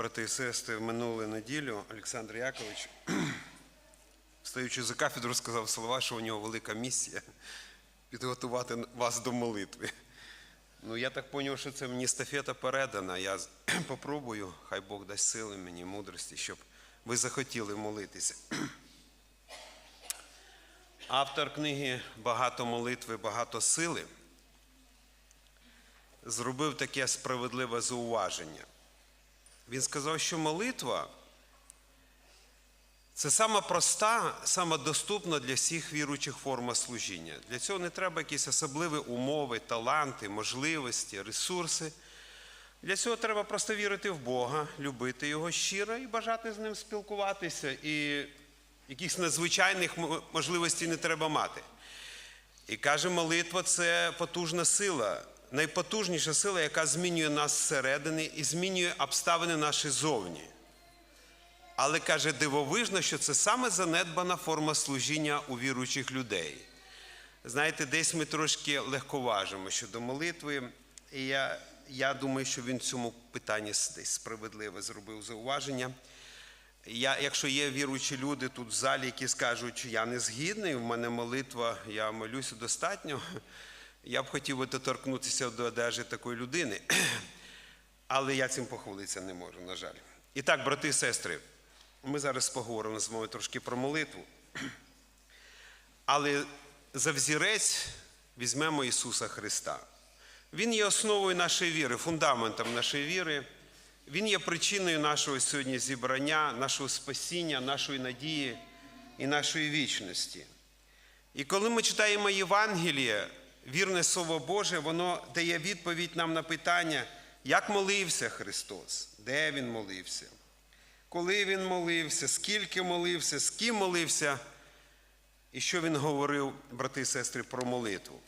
брати і сестри, в минулу неділю Олександр Якович, стаючи за кафедру, сказав слова, що у нього велика місія підготувати вас до молитви. Ну, я так зрозумів, що це мені стафета передана. Я попробую, хай Бог дасть сили мені, мудрості, щоб ви захотіли молитися. Автор книги Багато молитви, багато сили зробив таке справедливе зауваження. Він сказав, що молитва це сама проста, сама доступна для всіх віруючих форма служіння. Для цього не треба якісь особливі умови, таланти, можливості, ресурси. Для цього треба просто вірити в Бога, любити Його щиро і бажати з ним спілкуватися. І якихось надзвичайних можливостей не треба мати. І каже, молитва це потужна сила, найпотужніша сила, яка змінює нас зсередини і змінює обставини наші зовні. Але каже, дивовижно, що це саме занедбана форма служіння у віруючих людей. Знаєте, десь ми трошки легковажимо щодо молитви, і я, я думаю, що він цьому питанні десь справедливо зробив зауваження. Я, якщо є віруючі люди тут в залі, які скажуть, що я не згідний, в мене молитва, я молюся достатньо, я б хотів би доторкнутися до одежі такої людини. Але я цим похвалитися не можу, на жаль. І так, брати і сестри, ми зараз поговоримо з вами трошки про молитву. Але за взірець візьмемо Ісуса Христа. Він є основою нашої віри, фундаментом нашої віри. Він є причиною нашого сьогодні зібрання, нашого спасіння, нашої надії і нашої вічності. І коли ми читаємо Євангеліє, вірне Слово Боже, воно дає відповідь нам на питання, як молився Христос, де Він молився, коли Він молився, скільки молився, з ким молився, і що Він говорив, брати і сестри, про молитву.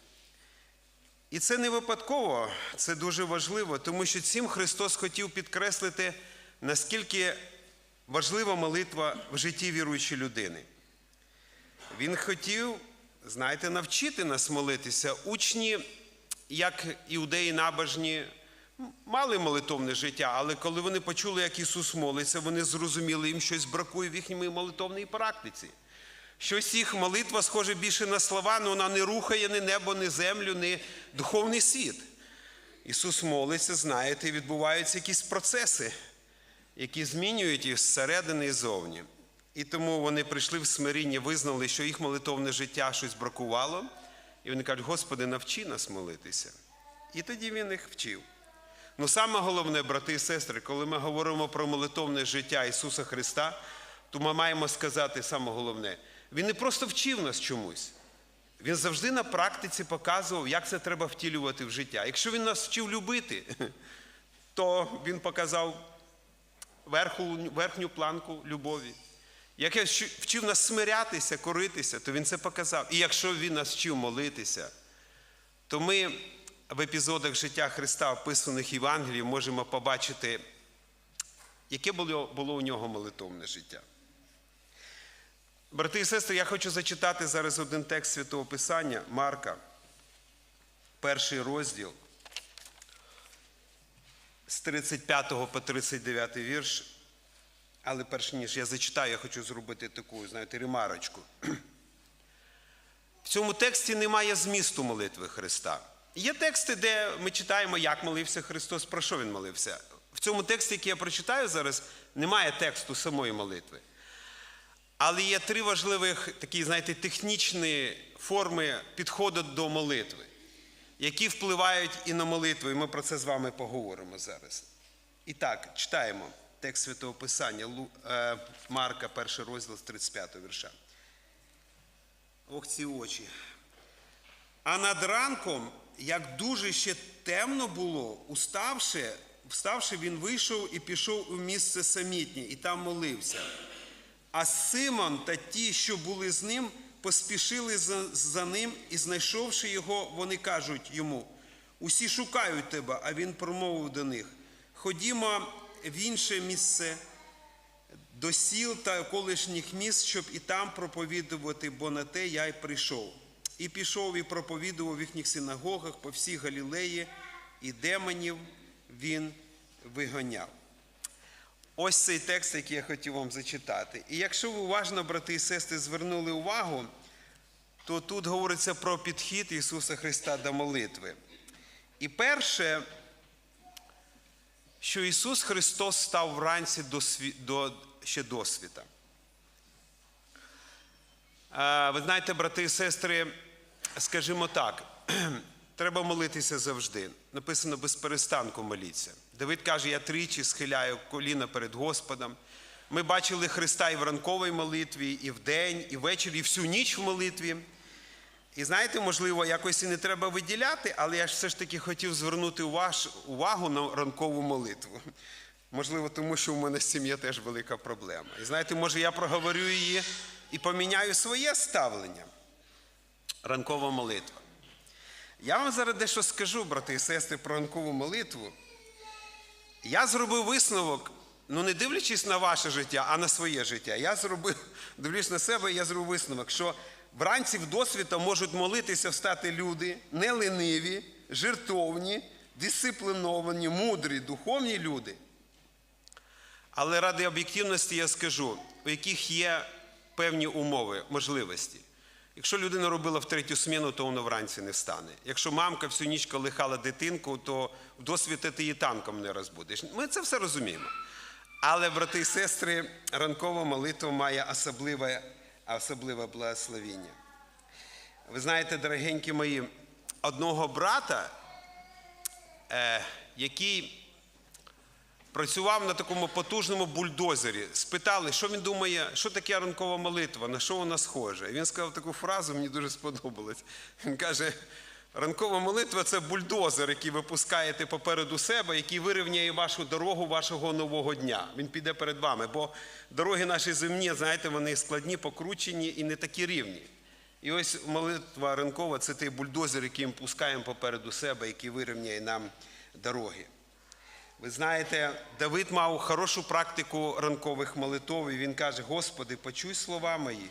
І це не випадково, це дуже важливо, тому що цим Христос хотів підкреслити, наскільки важлива молитва в житті віруючої людини. Він хотів, знаєте, навчити нас молитися. Учні, як іудеї набожні, мали молитовне життя, але коли вони почули, як Ісус молиться, вони зрозуміли, їм щось бракує в їхній молитовній практиці. Щось їх молитва схоже більше на слова, але вона не рухає ні небо, ні землю, ні духовний світ. Ісус молиться, знаєте, відбуваються якісь процеси, які змінюють їх зсередини і зовні. І тому вони прийшли в смиріння, визнали, що їх молитовне життя щось бракувало. І вони кажуть, Господи, навчи нас молитися. І тоді він їх вчив. Ну, саме головне, брати і сестри, коли ми говоримо про молитовне життя Ісуса Христа, то ми маємо сказати саме головне. Він не просто вчив нас чомусь. Він завжди на практиці показував, як це треба втілювати в життя. Якщо він нас вчив любити, то він показав верхню планку любові. Як я вчив нас смирятися, коритися, то він це показав. І якщо він нас вчив молитися, то ми в епізодах життя Христа, описаних Євангелії, можемо побачити, яке було, було у нього молитовне життя. Брати і сестри, я хочу зачитати зараз один текст Святого Писання Марка, перший розділ з 35 по 39 вірш. Але перш ніж я зачитаю, я хочу зробити таку, знаєте, ремарочку. В цьому тексті немає змісту молитви Христа. Є тексти, де ми читаємо, як молився Христос, про що він молився. В цьому тексті, який я прочитаю зараз, немає тексту самої молитви. Але є три важливих такі, знаєте, технічні форми підходу до молитви, які впливають і на молитву, і ми про це з вами поговоримо зараз. І так, читаємо текст Святого Писання е, Марка, перший розділ з 35 вірша. Ох, ці очі. А над ранком, як дуже ще темно було, уставши, вставши, він вийшов і пішов у місце самітнє, і там молився. А Симон та ті, що були з ним, поспішили за, за ним, і, знайшовши його, вони кажуть йому: усі шукають тебе, а він промовив до них: Ходімо в інше місце до сіл та колишніх міст, щоб і там проповідувати, бо на те я й прийшов. І пішов і проповідував в їхніх синагогах по всій Галілеї, і демонів він виганяв. ось цей текст, який я хотів вам зачитати. І якщо ви уважно, брати і сестри, звернули увагу, то тут говориться про підхід Ісуса Христа до молитви. І перше, що Ісус Христос став вранці до, до... ще до світа. Ви знаєте, брати і сестри, скажімо так, треба молитися завжди. Написано без перестанку моліться. Давид каже, я тричі схиляю коліна перед Господом. Ми бачили Христа і в ранковій молитві, і в день, і ввечері, і всю ніч в молитві. І знаєте, можливо, якось і не треба виділяти, але я ж все ж таки хотів звернути увагу на ранкову молитву. Можливо, тому що в мене з цим теж велика проблема. І знаєте, може, я проговорю її і поміняю своє ставлення. Ранкова молитва. Я вам зараз дещо скажу, брати і сестри, про ранкову молитву. Я зробив висновок, ну не дивлячись на ваше життя, а на своє життя. Я зробив, дивлюсь на себе, я зробив висновок, що вранці в досвіта можуть молитися встати люди, не лениві, жертовні, дисципліновані, мудрі, духовні люди. Але ради об'єктивності я скажу, у яких є певні умови, можливості. Якщо людина робила в третю сміну, то вона вранці не встане. Якщо мамка всю ніч колихала дитинку, то в досвіта ти її танком не розбудиш. Ми це все розуміємо. Але, брати і сестри, ранкова молитва має особливе, особливе благословіння. Ви знаєте, дорогенькі мої, одного брата, е, який працював на такому потужному бульдозері. Спитали, що він думає, що таке ранкова молитва, на що вона схожа. І він сказав таку фразу, мені дуже сподобалось. Він каже: ранкова молитва це бульдозер, який ви пускаєте попереду себе, який вирівняє вашу дорогу вашого нового дня. Він піде перед вами, бо дороги наші земні, знаєте, вони складні, покручені і не такі рівні. І ось молитва ранкова це той бульдозер, який ми пускаємо попереду себе, який вирівняє нам дороги. Ви знаєте, Давид мав хорошу практику ранкових молитов, і він каже: Господи, почуй слова мої,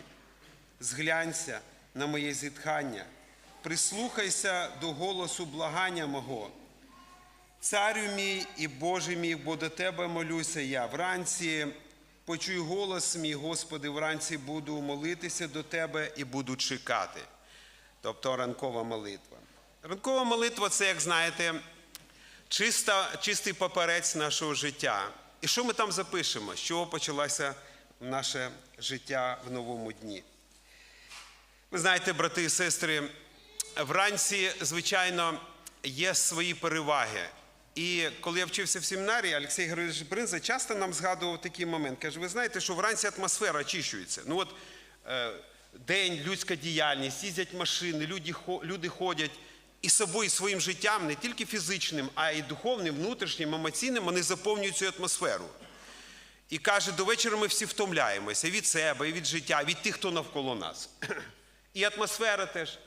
зглянься на моє зітхання, прислухайся до голосу благання мого. Царю мій і Боже мій, бо до Тебе молюся я. Вранці почуй голос мій, Господи, вранці буду молитися до Тебе і буду чекати. Тобто ранкова молитва. Ранкова молитва це, як знаєте, чиста, чистий паперець нашого життя. І що ми там запишемо? З чого почалося наше життя в новому дні? Ви знаєте, брати і сестри, вранці, звичайно, є свої переваги. І коли я вчився в семінарі, Олексій Григорович Бринза часто нам згадував такий момент. Каже, ви знаєте, що вранці атмосфера очищується. Ну от е, день, людська діяльність, їздять машини, люди, люди ходять. І собою, своїм життям, не тільки фізичним, а й духовним, внутрішнім, емоційним, вони заповнюють цю атмосферу. І каже, до вечора ми всі втомляємося від себе, і від життя, від тих, хто навколо нас. І атмосфера теж.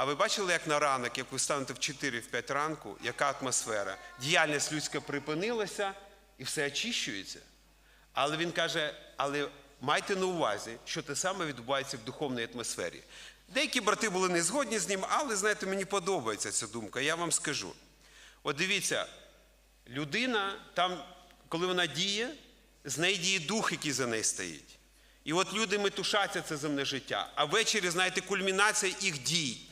А ви бачили, як на ранок, як ви станете в 4-5 ранку, яка атмосфера? Діяльність людська припинилася і все очищується. Але він каже, але майте на увазі, що те саме відбувається в духовній атмосфері. Деякі брати були не згодні з ним, але знаєте, мені подобається ця думка. Я вам скажу. От дивіться, людина там, коли вона діє, з неї діє дух, який за нею стоїть. І от люди метушаться це земне життя. А ввечері, знаєте, кульмінація їх дій.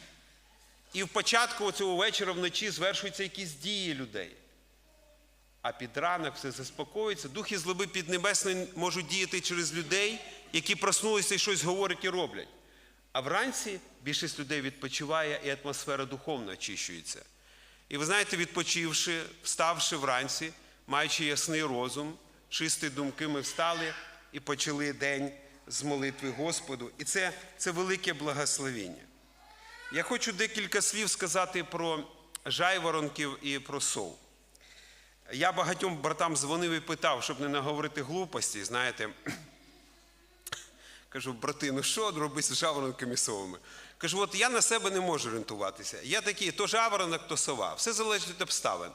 І в початку цього вечора вночі звершуються якісь дії людей. А під ранок все заспокоїться. Духи злоби піднебесної можуть діяти через людей, які проснулися і щось говорять і роблять. А вранці більшість людей відпочиває і атмосфера духовно очищується. І ви знаєте, відпочивши, вставши вранці, маючи ясний розум, чисті думки, ми встали і почали день з молитви Господу. І це, це велике благословіння. Я хочу декілька слів сказати про жайворонків і про сов. Я багатьом братам дзвонив і питав, щоб не наговорити глупості, знаєте. Кажу, брати, ну що робити з жаворонками совами? Кажу, от я на себе не можу орієнтуватися. Я такий, то жаворонок, то сова. Все залежить від обставин.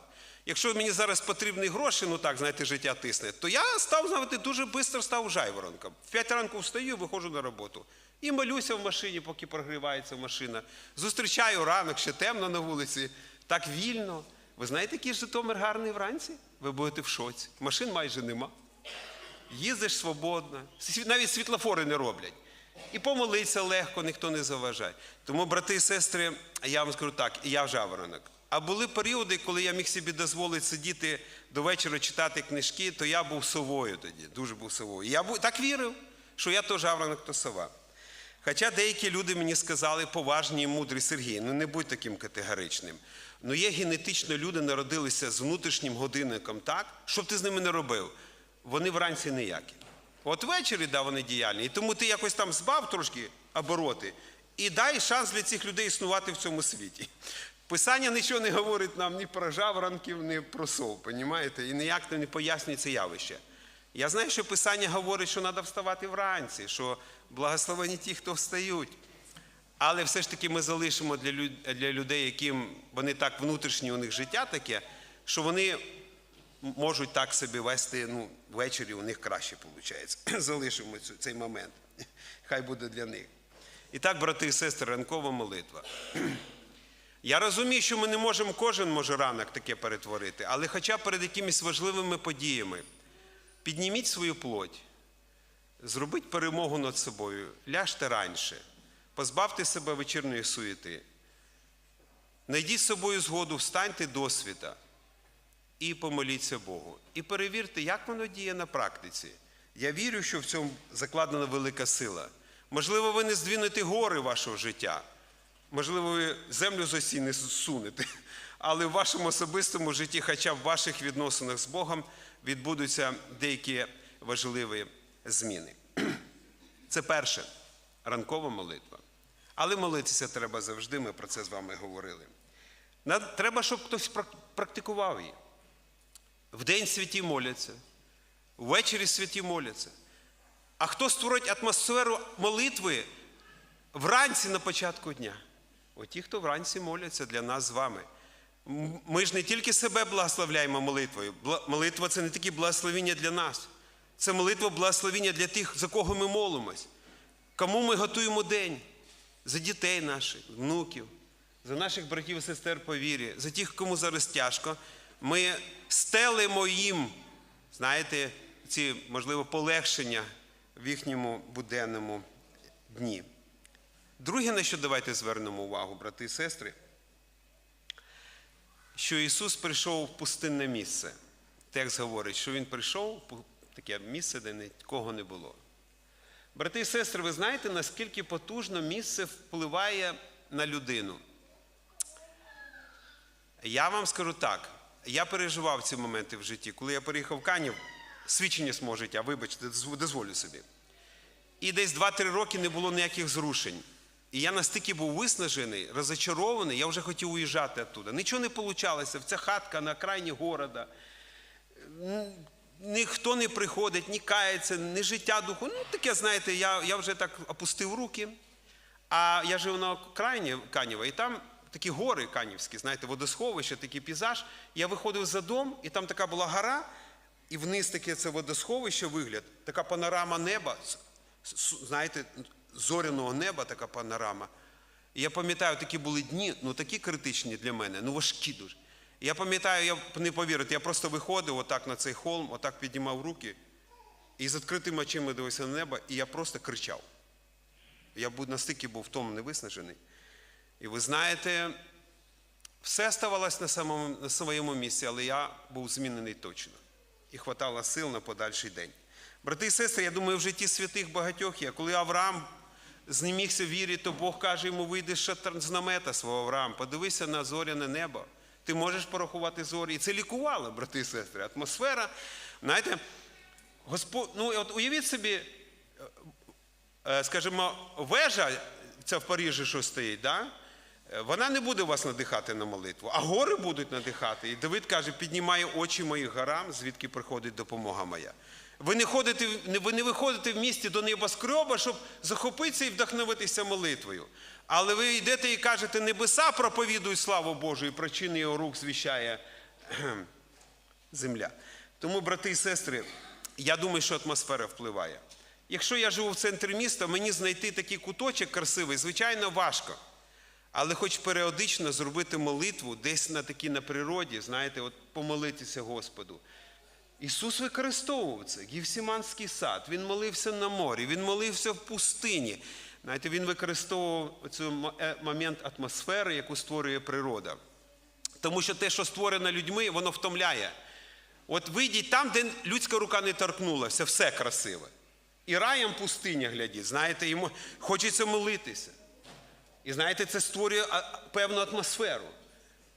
Якщо мені зараз потрібні гроші, ну так, знаєте, життя тисне, то я став, знаєте, дуже швидко став жайворонком. В 5 ранку встаю, виходжу на роботу. І молюся в машині, поки прогрівається машина. Зустрічаю ранок, ще темно на вулиці, так вільно. Ви знаєте, який Житомир гарний вранці? Ви будете в шоці. Машин майже нема. їздиш свободно, навіть світлофори не роблять. І помолитися легко, ніхто не заважає. Тому, брати і сестри, я вам скажу так, я жаворонок. А були періоди, коли я міг собі дозволити сидіти до вечора читати книжки, то я був совою тоді, дуже був совою. Я був, так вірив, що я то жаворонок, то сова. Хоча деякі люди мені сказали, поважні і мудрі Сергій, ну не будь таким категоричним. Ну є генетично люди народилися з внутрішнім годинником так, щоб ти з ними не робив. Вони вранці ніякі. От ввечері да, вони діяльні. І тому ти якось там збав трошки обороти і дай шанс для цих людей існувати в цьому світі. Писання нічого не говорить нам ні про жаворонків, ні про сов, понімаєте? І ніяк не пояснює це явище. Я знаю, що Писання говорить, що треба вставати вранці, що благословені ті, хто встають. Але все ж таки ми залишимо для, людей, яким вони так внутрішнє у них життя таке, що вони можуть так себе вести, ну, ввечері у них краще виходить. Залишимо цей момент. Хай буде для них. І так, брати і сестри, ранкова молитва. Я розумію, що ми не можемо кожен може ранок таке перетворити, але хоча перед якимись важливими подіями підніміть свою плоть, зробіть перемогу над собою, ляжте раніше, позбавте себе вечірньої суєти, найдіть з собою згоду, встаньте до світа і помоліться Богу. І перевірте, як воно діє на практиці. Я вірю, що в цьому закладена велика сила. Можливо, ви не здвинете гори вашого життя. Можливо, ви землю з осі не сунете, але в вашому особистому житті, хоча в ваших відносинах з Богом, відбудуться деякі важливі зміни. Це перше ранкова молитва. Але молитися треба завжди, ми про це з вами говорили. Треба, щоб хтось практикував її. Вдень святі моляться, ввечері святі моляться. А хто створить атмосферу молитви вранці на початку дня? Оті, хто вранці моляться для нас з вами. Ми ж не тільки себе благословляємо молитвою. Молитва це не тільки благословіння для нас. Це молитва благословіння для тих, за кого ми молимось. Кому ми готуємо день? За дітей наших, внуків, за наших братів і сестер по вірі, за тих, кому зараз тяжко. Ми стелимо їм, знаєте, ці, можливо, полегшення в їхньому буденному дні. Друге, на що давайте звернемо увагу, брати і сестри, що Ісус прийшов в пустинне місце. Текст говорить, що Він прийшов в таке місце, де нікого не було. Брати і сестри, ви знаєте, наскільки потужно місце впливає на людину? Я вам скажу так: я переживав ці моменти в житті, коли я переїхав в Канів, свідчення з мого життя, вибачте, дозволю собі. І десь 2-3 роки не було ніяких зрушень. І я настільки був виснажений, розочарований, я вже хотів уїжджати оттуда. Нічого не вийшло. Ця хатка на окраїні города. Ніхто не приходить, ні кається, ні життя духу. Ну, таке, знаєте, я, я вже так опустив руки. А я жив на окраїні Канєва, і там такі гори канівські, знаєте, водосховище, такий пейзаж. Я виходив за дом, і там така була гора, і вниз таке це водосховище вигляд, така панорама неба, знаєте, зоряного неба, така панорама. І я пам'ятаю, такі були дні, ну такі критичні для мене, ну важкі дуже. І Я пам'ятаю, я не повірите, я просто виходив отак на цей холм, отак піднімав руки, і з відкритими очима дивився на небо, і я просто кричав. Я настільки був в не виснажений. І ви знаєте, все ставалось на, самому, на своєму місці, але я був змінений точно. І хватало сил на подальший день. Брати і сестри, я думаю, в житті святих багатьох є. Коли Авраам знімігся в вірі, то Бог каже йому, вийди з намета свого Авраам, подивися на зоряне небо. Ти можеш порахувати зорі. І це лікувало, брати і сестри. Атмосфера, знаєте, Господь, ну от уявіть собі, е, скажімо, вежа, ця в Парижі, що стоїть, да? е, вона не буде вас надихати на молитву, а гори будуть надихати. І Давид каже, піднімає очі мої горам, звідки приходить допомога моя. Ви не, ходите, ви не виходите в місті до небоскреба, щоб захопитися і вдохновитися молитвою. Але ви йдете і кажете, небеса проповідують славу Божу, і причини його рук звіщає земля. Тому, брати і сестри, я думаю, що атмосфера впливає. Якщо я живу в центрі міста, мені знайти такий куточок красивий, звичайно, важко. Але хоч періодично зробити молитву десь на такій на природі, знаєте, от помолитися Господу. Ісус використовував це. Гівсіманський сад, Він молився на морі, Він молився в пустині. Знаєте, Він використовував цей момент атмосфери, яку створює природа. Тому що те, що створено людьми, воно втомляє. От вийдіть там, де людська рука не торкнулася, все красиве. І раєм пустиня глядіть, знаєте, йому хочеться молитися. І знаєте, це створює певну атмосферу.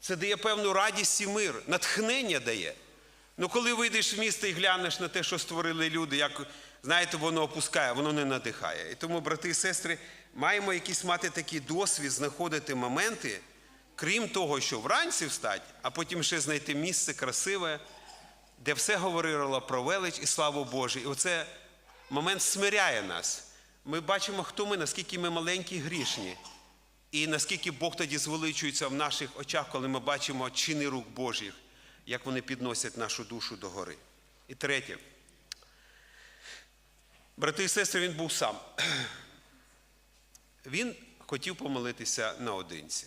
Це дає певну радість і мир, натхнення дає. Ну, коли вийдеш в місто і глянеш на те, що створили люди, як знаєте, воно опускає, воно не надихає. І тому, брати і сестри, маємо якийсь мати такий досвід, знаходити моменти, крім того, що вранці встать, а потім ще знайти місце красиве, де все говорило про велич і славу Божу. І оце момент смиряє нас. Ми бачимо, хто ми, наскільки ми маленькі грішні. І наскільки Бог тоді звеличується в наших очах, коли ми бачимо чини рук Божих, як вони підносять нашу душу до гори. І третє. Брати і сестри, він був сам. Він хотів помолитися наодинці.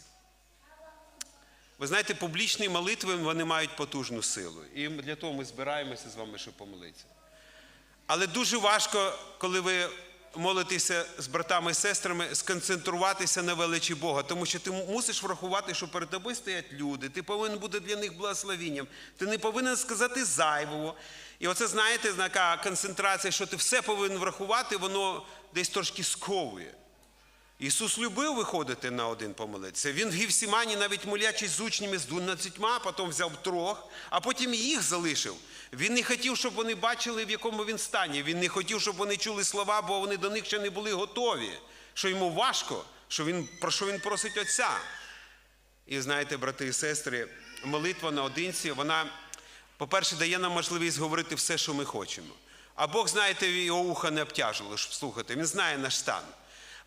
Ви знаєте, публічні молитви вони мають потужну силу. І для того ми збираємося з вами, щоб помолитися. Але дуже важко, коли ви молитеся з братами і сестрами, сконцентруватися на величі Бога, тому що ти мусиш врахувати, що перед тобою стоять люди, ти повинен бути для них благословенням, ти не повинен сказати зайвого. І оце, знаєте, така концентрація, що ти все повинен врахувати, воно десь трошки сковує. Ісус любив виходити на один помолитися. Він в Гівсімані, навіть молячись з учнями з дванадцятьма, потім взяв трьох, а потім їх залишив. Він не хотів, щоб вони бачили, в якому він стані. Він не хотів, щоб вони чули слова, бо вони до них ще не були готові. Що йому важко, що він, про що він просить Отця. І знаєте, брати і сестри, молитва наодинці, вона, по-перше, дає нам можливість говорити все, що ми хочемо. А Бог, знаєте, його уха не обтяжило, щоб слухати. Він знає наш стан.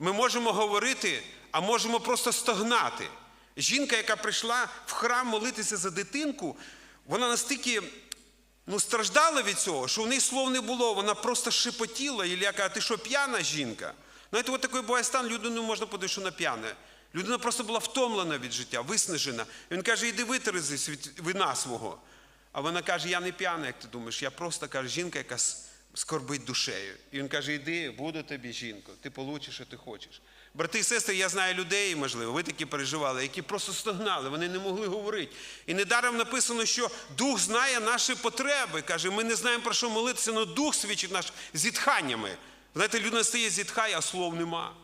Ми можемо говорити, а можемо просто стогнати. Жінка, яка прийшла в храм молитися за дитинку, вона настільки ну, страждала від цього, що у неї слов не було, вона просто шепотіла, і каже, ти що п'яна жінка? Знаєте, от такий буває стан, людину можна подати, що вона п'яна. Людина просто була втомлена від життя, виснажена. І він каже, іди витерезись від вина свого. А вона каже, я не п'яна, як ти думаєш, я просто каже, жінка, яка скорбить душею. І він каже: Іди, буду тобі, жінко, ти получиш, що ти хочеш. Брати і сестри, я знаю людей, можливо, ви такі переживали, які просто стогнали, вони не могли говорити. І недаром написано, що Дух знає наші потреби. Каже, ми не знаємо про що молитися, але Дух свідчить наш зітханнями. Знаєте, людина стає зітхає, а слов нема.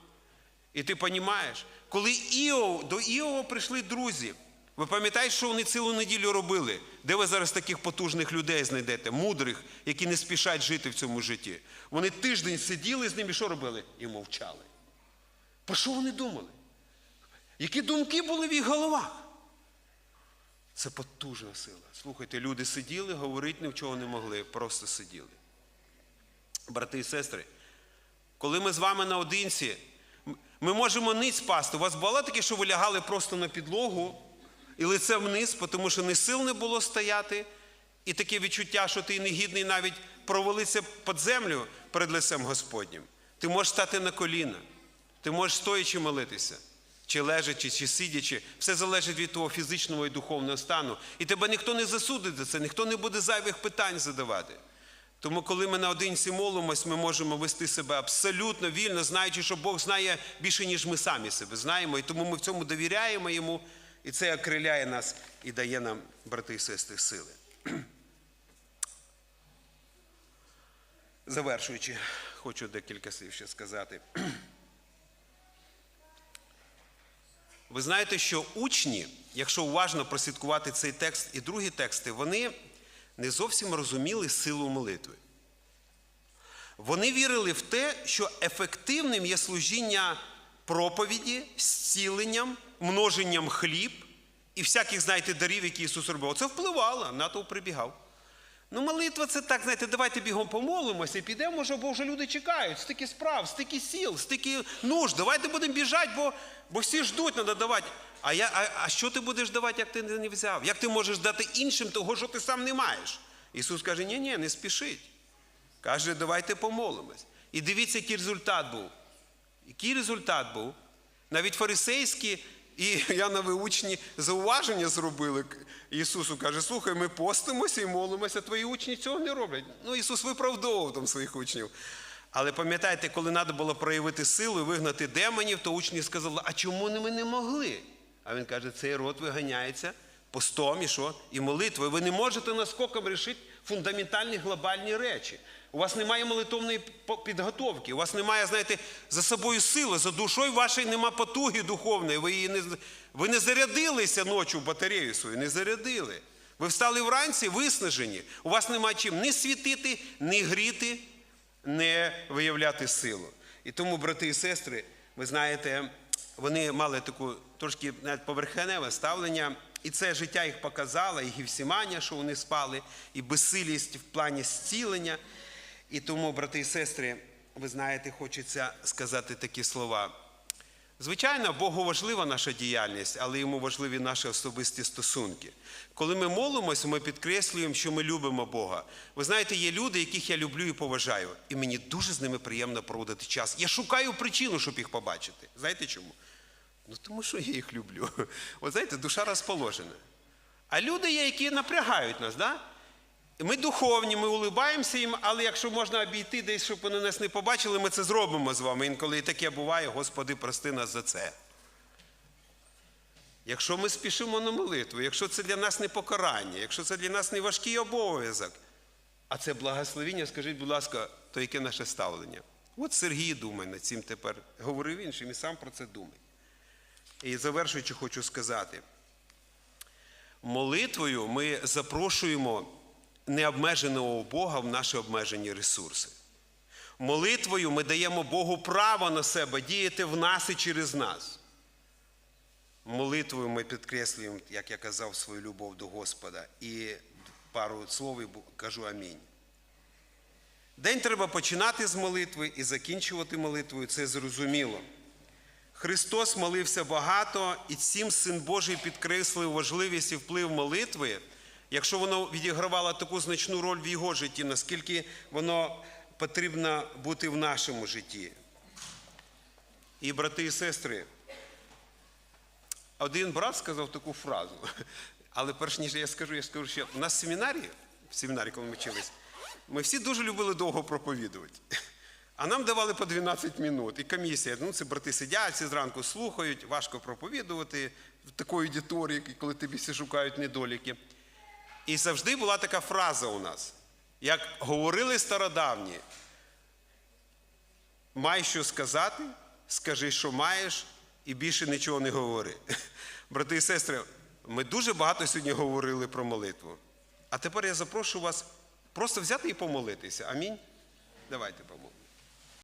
І ти розумієш, коли Іов, до Іова прийшли друзі. Ви пам'ятаєте, що вони цілу неділю робили? Де ви зараз таких потужних людей знайдете, мудрих, які не спішать жити в цьому житті? Вони тиждень сиділи з ними, що робили? І мовчали. Про що вони думали? Які думки були в їх головах? Це потужна сила. Слухайте, люди сиділи, говорити чого не могли, просто сиділи. Брати і сестри, коли ми з вами наодинці, ми можемо ниць пасти. У вас було таке, що ви лягали просто на підлогу і лице вниз, тому що не сил не було стояти, і таке відчуття, що ти негідний навіть провалитися під землю перед лицем Господнім. Ти можеш стати на коліна, ти можеш стоячи молитися, чи лежачи, чи сидячи. Все залежить від твого фізичного і духовного стану. І тебе ніхто не засудить за це, ніхто не буде зайвих питань задавати. Тому, коли ми наодинці молимось, ми можемо вести себе абсолютно вільно, знаючи, що Бог знає більше, ніж ми самі себе знаємо. І тому ми в цьому довіряємо йому. І це окриляє нас і дає нам, брати і сестри, сили. Завершуючи, хочу декілька слів ще сказати. Ви знаєте, що учні, якщо уважно прослідкувати цей текст і другі тексти, вони не зовсім розуміли силу молитви. Вони вірили в те, що ефективним є служіння проповіді, зціленням, множенням хліб і всяких, знаєте, дарів, які Ісус робив. Це впливало, НАТО прибігав. Ну, молитва це так, знаєте, давайте бігом помолимося і підемо, може, бо вже люди чекають, стільки справ, стільки сіл, стільки нужд. Давайте будемо біжати, бо, бо всі ждуть, треба давати. А, я, а, а що ти будеш давати, як ти не взяв? Як ти можеш дати іншим того, що ти сам не маєш? Ісус каже, ні, ні, не спішіть. Каже, давайте помолимось. І дивіться, який результат був. Який результат був? Навіть фарисейські І Янові учні зауваження зробили. Ісусу каже, слухай, ми постимося і молимося, твої учні цього не роблять. Ну, Ісус виправдовував там своїх учнів. Але пам'ятаєте, коли треба було проявити силу і вигнати демонів, то учні сказали, а чому ми не могли? А він каже, цей род виганяється постом і що? І молитвою. Ви не можете наскоком рішити фундаментальні глобальні речі. У вас немає молитовної підготовки, у вас немає, знаєте, за собою сили, за душою вашої нема потуги духовної. Ви, її не, ви не зарядилися ночі в батарею свою, не зарядили. Ви встали вранці виснажені. У вас нема чим ні світити, ні гріти, не виявляти силу. І тому, брати і сестри, ви знаєте, вони мали таку трошки навіть поверхневе ставлення, і це життя їх показало, і гівсімання, що вони спали, і безсилість в плані зцілення. І тому, брати і сестри, ви знаєте, хочеться сказати такі слова. Звичайно, Богу важлива наша діяльність, але йому важливі наші особисті стосунки. Коли ми молимося, ми підкреслюємо, що ми любимо Бога. Ви знаєте, є люди, яких я люблю і поважаю, і мені дуже з ними приємно проводити час. Я шукаю причину, щоб їх побачити. Знаєте чому? Ну тому що я їх люблю. От знаєте, душа розположена. А люди є, які напрягають нас, да? Ми духовні, ми улибаємося їм, але якщо можна обійти десь, щоб вони нас не побачили, ми це зробимо з вами. Інколи і таке буває, Господи, прости нас за це. Якщо ми спішимо на молитву, якщо це для нас не покарання, якщо це для нас не важкий обов'язок, а це благословіння, скажіть, будь ласка, то яке наше ставлення? От Сергій думає над цим тепер. Говорив іншим і сам про це думає. І завершуючи, хочу сказати, молитвою ми запрошуємо необмеженого Бога в наші обмежені ресурси. Молитвою ми даємо Богу право на себе діяти в нас і через нас. Молитвою ми підкреслюємо, як я казав, свою любов до Господа. І пару слов кажу амінь. День треба починати з молитви і закінчувати молитвою, це зрозуміло. Христос молився багато, і цим Син Божий підкреслив важливість і вплив молитви, якщо воно відігравало таку значну роль в його житті, наскільки воно потрібно бути в нашому житті. І, брати і сестри, один брат сказав таку фразу, але перш ніж я скажу, я скажу, що в семінарі, в семінарі, коли ми вчились, ми всі дуже любили довго проповідувати. А нам давали по 12 минут. І комісія, ну це брати сидять, всі зранку слухають, важко проповідувати в такої аудиторії, коли тобі всі шукають недоліки. І завжди була така фраза у нас, як говорили стародавні, май що сказати, скажи, що маєш, і більше нічого не говори. Брати і сестри, ми дуже багато сьогодні говорили про молитву. А тепер я запрошую вас просто взяти і помолитися. Амінь. Давайте помолимося.